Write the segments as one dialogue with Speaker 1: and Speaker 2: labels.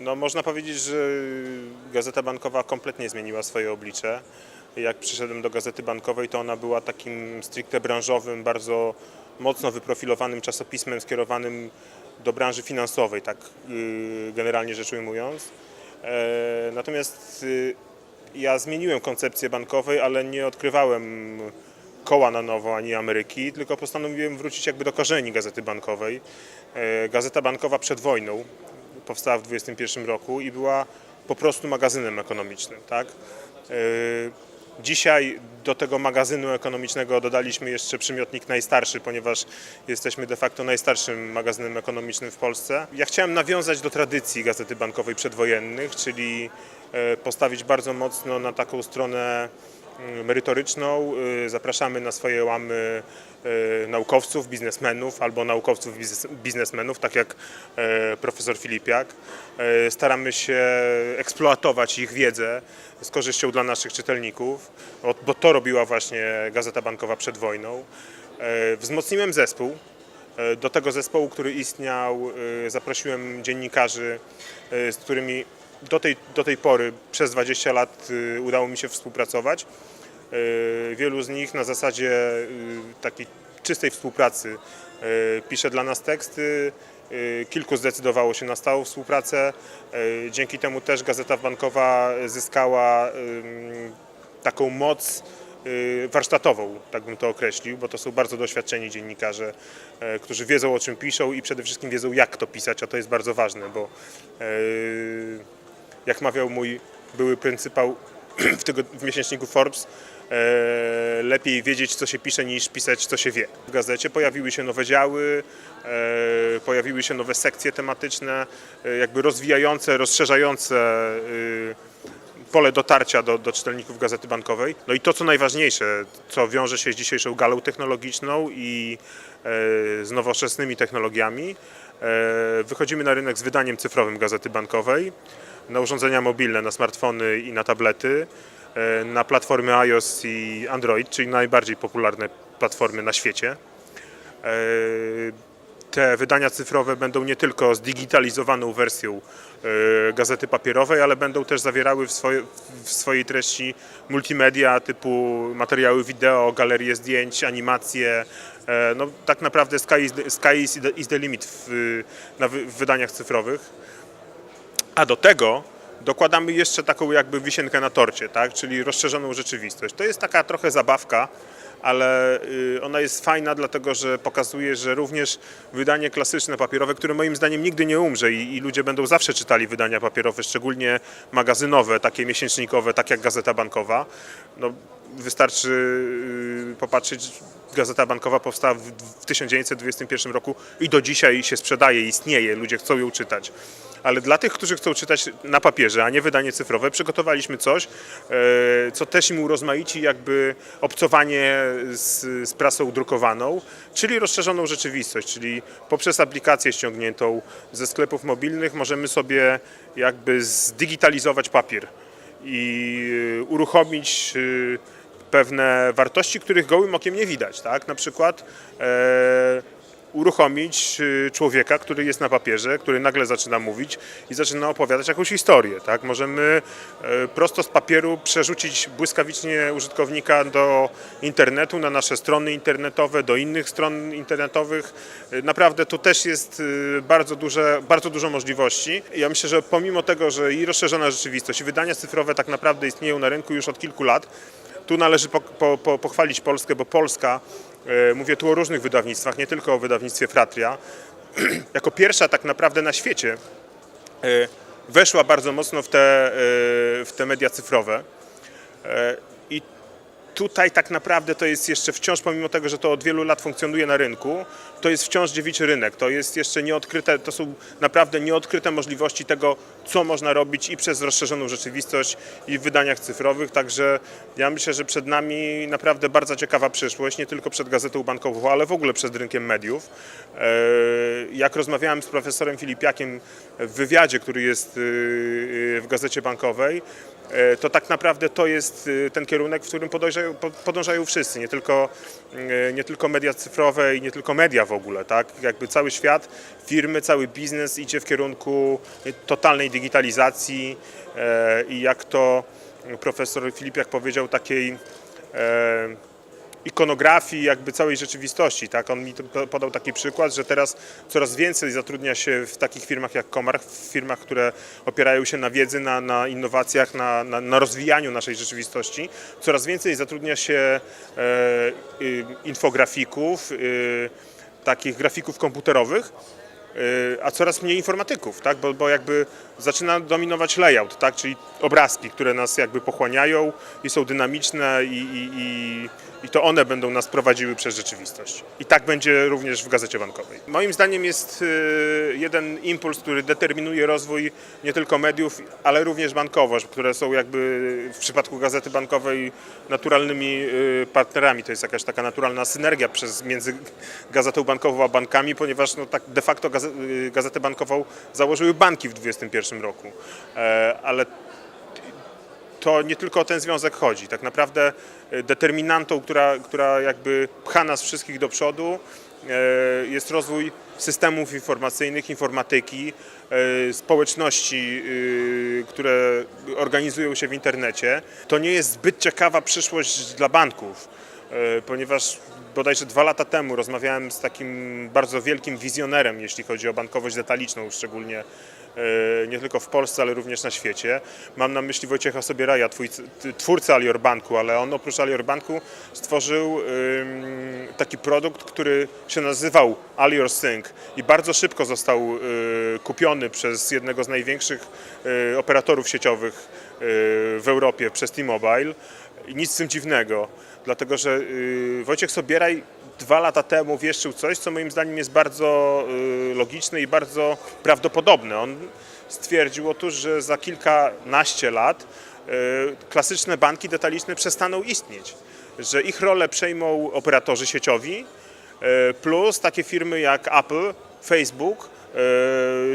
Speaker 1: No, można powiedzieć, że Gazeta Bankowa kompletnie zmieniła swoje oblicze. Jak przyszedłem do Gazety Bankowej, to ona była takim stricte branżowym, bardzo mocno wyprofilowanym czasopismem skierowanym do branży finansowej, tak yy, generalnie rzecz ujmując. E, Natomiast yy, ja zmieniłem koncepcję bankowej, ale nie odkrywałem koła na nowo ani Ameryki, tylko postanowiłem wrócić jakby do korzeni Gazety Bankowej. E, Gazeta Bankowa przed wojną powstała w 21 roku i była po prostu magazynem ekonomicznym, tak? E, Dzisiaj do tego magazynu ekonomicznego dodaliśmy jeszcze przymiotnik najstarszy, ponieważ jesteśmy de facto najstarszym magazynem ekonomicznym w Polsce. Ja chciałem nawiązać do tradycji Gazety Bankowej przedwojennych, czyli e, postawić bardzo mocno na taką stronę merytoryczną. Y, Zapraszamy na swoje łamy y, naukowców, biznesmenów albo naukowców, biznes- biznesmenów, tak jak e, profesor Filipiak. E, Staramy się eksploatować ich wiedzę z korzyścią dla naszych czytelników, bo- to robiła właśnie Gazeta Bankowa przed wojną. E, Wzmocniłem zespół. Do tego zespołu, który istniał, zaprosiłem dziennikarzy, z którymi do tej, do tej pory przez 20 lat e, udało mi się współpracować. E, Wielu z nich na zasadzie e, takiej czystej współpracy pisze dla nas teksty. Kilku zdecydowało się na stałą współpracę. Dzięki temu też Gazeta Bankowa zyskała taką moc y, warsztatową, tak bym to określił, bo to są bardzo doświadczeni dziennikarze, którzy wiedzą o czym piszą i przede wszystkim wiedzą jak to pisać, a to jest bardzo ważne, bo jak mawiał mój były pryncypał w, tygo, w miesięczniku Forbes, e, lepiej wiedzieć co się pisze niż pisać co się wie. W gazecie pojawiły się nowe działy, e, pojawiły się nowe sekcje tematyczne, e, jakby rozwijające, rozszerzające e, pole dotarcia do, do czytelników Gazety Bankowej. No i to, co najważniejsze, co wiąże się z dzisiejszą galą technologiczną i e, z nowoczesnymi technologiami, e, wychodzimy na rynek z wydaniem cyfrowym Gazety Bankowej, na urządzenia mobilne, na smartfony i na tablety, e, na platformy iOS i Android, czyli najbardziej popularne platformy na świecie. E, te wydania cyfrowe będą nie tylko zdigitalizowaną wersją e, gazety papierowej, ale będą też zawierały w, swoje, w swojej treści multimedia typu materiały wideo, galerie zdjęć, animacje. No, tak naprawdę sky is the, sky is the, limit w, w wydaniach cyfrowych. A do tego dokładamy jeszcze taką jakby wisienkę na torcie, tak? czyli rozszerzoną rzeczywistość. To jest taka trochę zabawka, ale y, ona jest fajna, dlatego że pokazuje, że również wydanie klasyczne, papierowe, które moim zdaniem nigdy nie umrze i, i ludzie będą zawsze czytali wydania papierowe, szczególnie magazynowe, takie miesięcznikowe, tak jak Gazeta Bankowa. No, wystarczy y, popatrzeć, Gazeta Bankowa powstała w, w 1921 roku i do dzisiaj się sprzedaje, istnieje, ludzie chcą ją czytać. Ale dla tych, którzy chcą czytać na papierze, a nie wydanie cyfrowe, przygotowaliśmy coś, e, co też im urozmaici jakby obcowanie z, z prasą drukowaną, czyli rozszerzoną rzeczywistość, czyli poprzez aplikację ściągniętą ze sklepów mobilnych możemy sobie jakby zdigitalizować papier i e, uruchomić e, pewne wartości, których gołym okiem nie widać, tak? Na przykład uruchomić y, człowieka, który jest na papierze, który nagle zaczyna mówić i zaczyna opowiadać jakąś historię. Tak? Możemy e, prosto z papieru przerzucić błyskawicznie użytkownika do internetu, na nasze strony internetowe, do innych stron internetowych. E, Naprawdę tu też jest y, bardzo, duże, bardzo dużo możliwości. Ja myślę, że pomimo tego, że i rozszerzona rzeczywistość, i wydania cyfrowe tak naprawdę istnieją na rynku już od kilku lat, tu należy po, po, po, pochwalić Polskę, bo Polska, mówię tu o różnych wydawnictwach, nie tylko o wydawnictwie Fratria, jako pierwsza tak naprawdę na świecie e, weszła bardzo mocno w te, e, w te media cyfrowe. E, I tutaj tak naprawdę to jest jeszcze wciąż, pomimo tego, że to od wielu lat funkcjonuje na rynku, to jest wciąż dziewiczy rynek. To jest jeszcze nieodkryte, to są naprawdę nieodkryte możliwości tego, co można robić i przez rozszerzoną rzeczywistość i w wydaniach cyfrowych. Także ja myślę, że przed nami naprawdę bardzo ciekawa przyszłość, nie tylko przed gazetą bankową, ale w ogóle przed rynkiem mediów. E, Jak rozmawiałem z profesorem Filipiakiem w wywiadzie, który jest y, w gazecie bankowej, e, to tak naprawdę to jest e, ten kierunek, w którym podążają, po- podążają wszyscy, nie tylko, e, nie tylko media cyfrowe i nie tylko media w ogóle, tak? Jakby cały świat, firmy, cały biznes idzie w kierunku totalnej digitalizacji e, i jak to profesor Filipiak powiedział, takiej e, ikonografii jakby całej rzeczywistości. Tak? On mi podał taki przykład, że teraz coraz więcej zatrudnia się w takich firmach jak Comarch, w firmach, które opierają się na wiedzy, na, na innowacjach, na, na, na rozwijaniu naszej rzeczywistości. Coraz więcej zatrudnia się e, y, infografików, y, takich grafików komputerowych, y, a coraz mniej informatyków, tak? bo, bo jakby zaczyna dominować layout, tak? czyli obrazki, które nas jakby pochłaniają i są dynamiczne i, i, i, i to one będą nas prowadziły przez rzeczywistość. I tak będzie również w Gazecie Bankowej. Moim zdaniem jest y, jeden impuls, który determinuje rozwój nie tylko mediów, ale również bankowość, które są jakby w przypadku Gazety Bankowej naturalnymi y, partnerami. To jest jakaś taka naturalna synergia przez, między Gazetą Bankową a bankami, ponieważ no, tak de facto y, Gazetę Bankową założyły banki w 2021 roku. E, Ale to nie tylko o ten związek chodzi. Tak naprawdę e, determinantą, która, która jakby pcha nas wszystkich do przodu, e, jest rozwój systemów informacyjnych, informatyki, e, społeczności, e, które organizują się w internecie. To nie jest zbyt ciekawa przyszłość dla banków, ponieważ bodajże dwa lata temu rozmawiałem z takim bardzo wielkim wizjonerem, jeśli chodzi o bankowość detaliczną, szczególnie nie tylko w Polsce, ale również na świecie. Mam na myśli Wojciecha Sobieraja, twój, t- twórcę Alior Banku, ale on oprócz Alior Banku stworzył taki produkt, który się nazywał Alior Sync i bardzo szybko został y, kupiony przez jednego z największych y, operatorów sieciowych y, w Europie, przez T-Mobile. Nic z tym dziwnego, dlatego że Wojciech Sobieraj dwa lata temu wieszczył coś, co moim zdaniem jest bardzo y, logiczne i bardzo prawdopodobne. On stwierdził otóż, że za kilkanaście lat y, klasyczne banki detaliczne przestaną istnieć, że ich rolę przejmą operatorzy sieciowi, y, plus takie firmy jak Apple, Facebook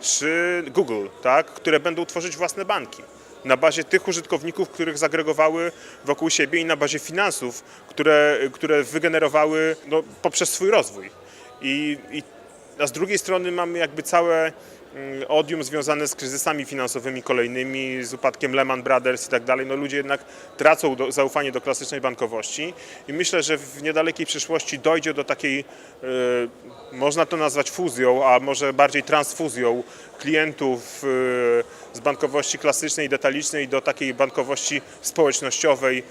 Speaker 1: czy Google, tak, które będą tworzyć własne banki na bazie tych użytkowników, których zagregowały wokół siebie i na bazie finansów, które, które wygenerowały no, poprzez swój rozwój. I, i, a z drugiej strony mamy jakby całe odium związane z kryzysami finansowymi kolejnymi, z upadkiem Lehman Brothers i tak dalej. No ludzie jednak tracą do, zaufanie do klasycznej bankowości i myślę, że w niedalekiej przyszłości dojdzie do takiej, e, można to nazwać fuzją, a może bardziej transfuzją klientów e, z bankowości klasycznej, detalicznej do takiej bankowości społecznościowej,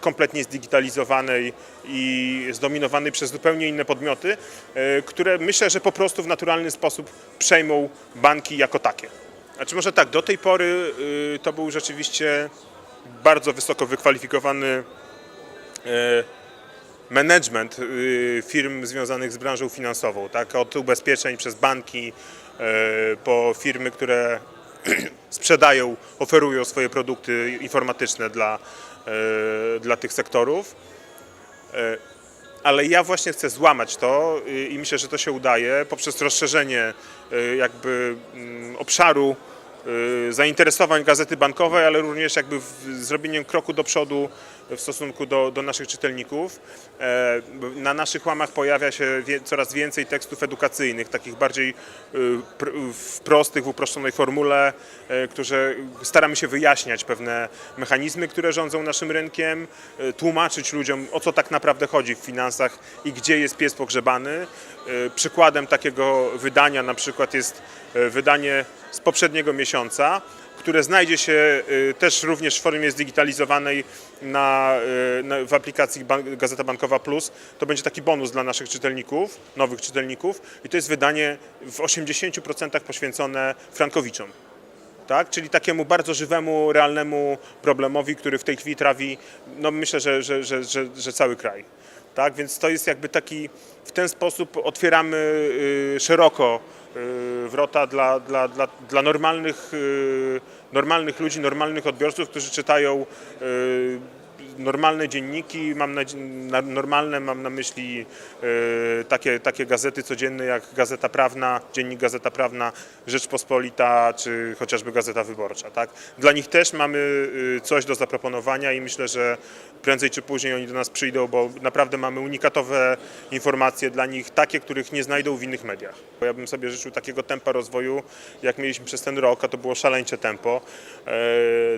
Speaker 1: kompletnie zdigitalizowanej i zdominowanej przez zupełnie inne podmioty, e, które myślę, że po prostu w naturalny sposób przejmą banki jako takie. Znaczy może tak, do tej pory y, to był rzeczywiście bardzo wysoko wykwalifikowany e, management y, firm związanych z branżą finansową, tak? od ubezpieczeń przez banki e, po firmy, które sprzedają, oferują swoje produkty informatyczne dla, e, dla tych sektorów. E, Ale ja właśnie chcę złamać to i myślę, że to się udaje poprzez rozszerzenie y, jakby mm, obszaru zainteresowań Gazety Bankowej, ale również jakby zrobieniem kroku do przodu w stosunku do, do naszych czytelników. E, Na naszych łamach pojawia się coraz więcej tekstów edukacyjnych, takich bardziej y, w prostych, w uproszczonej formule, e, które staramy się wyjaśniać pewne mechanizmy, które rządzą naszym rynkiem, e, tłumaczyć ludziom, o co tak naprawdę chodzi w finansach i gdzie jest pies pogrzebany. Przykładem takiego wydania na przykład jest wydanie z poprzedniego miesiąca, które znajdzie się y, też również w formie zdigitalizowanej na, y, na, w aplikacji Ban- Gazeta Bankowa Plus. To będzie taki bonus dla naszych czytelników, nowych czytelników i to jest wydanie w 80% poświęcone frankowiczom. Tak? Czyli takiemu bardzo żywemu, realnemu problemowi, który w tej chwili trawi, no myślę, że, że, że, że, że cały kraj. Tak? Więc to jest jakby taki, w ten sposób otwieramy y, szeroko wrota dla, dla, dla, dla normalnych, y, normalnych ludzi, normalnych odbiorców, którzy czytają y, normalne dzienniki, mam na, na, normalne mam na myśli e, takie, takie gazety codzienne jak Gazeta Prawna, Dziennik Gazeta Prawna, Rzeczpospolita czy chociażby Gazeta Wyborcza. Tak? Dla nich też mamy e, coś do zaproponowania i myślę, że prędzej czy później oni do nas przyjdą, bo naprawdę mamy unikatowe informacje dla nich, takie, których nie znajdą w innych mediach. Bo ja bym sobie życzył takiego tempa rozwoju, jak mieliśmy przez ten rok, a to było szaleńcze tempo. E,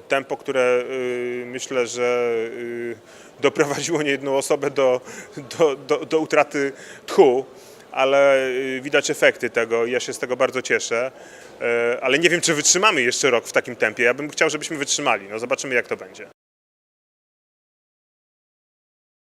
Speaker 1: Tempo, które e, myślę, że e, doprowadziło niejedną osobę do, do, do, do utraty tchu, ale e, widać efekty tego i ja się z tego bardzo cieszę. Ale nie wiem, czy wytrzymamy jeszcze rok w takim tempie. Ja bym chciał, żebyśmy wytrzymali. No zobaczymy, jak to będzie.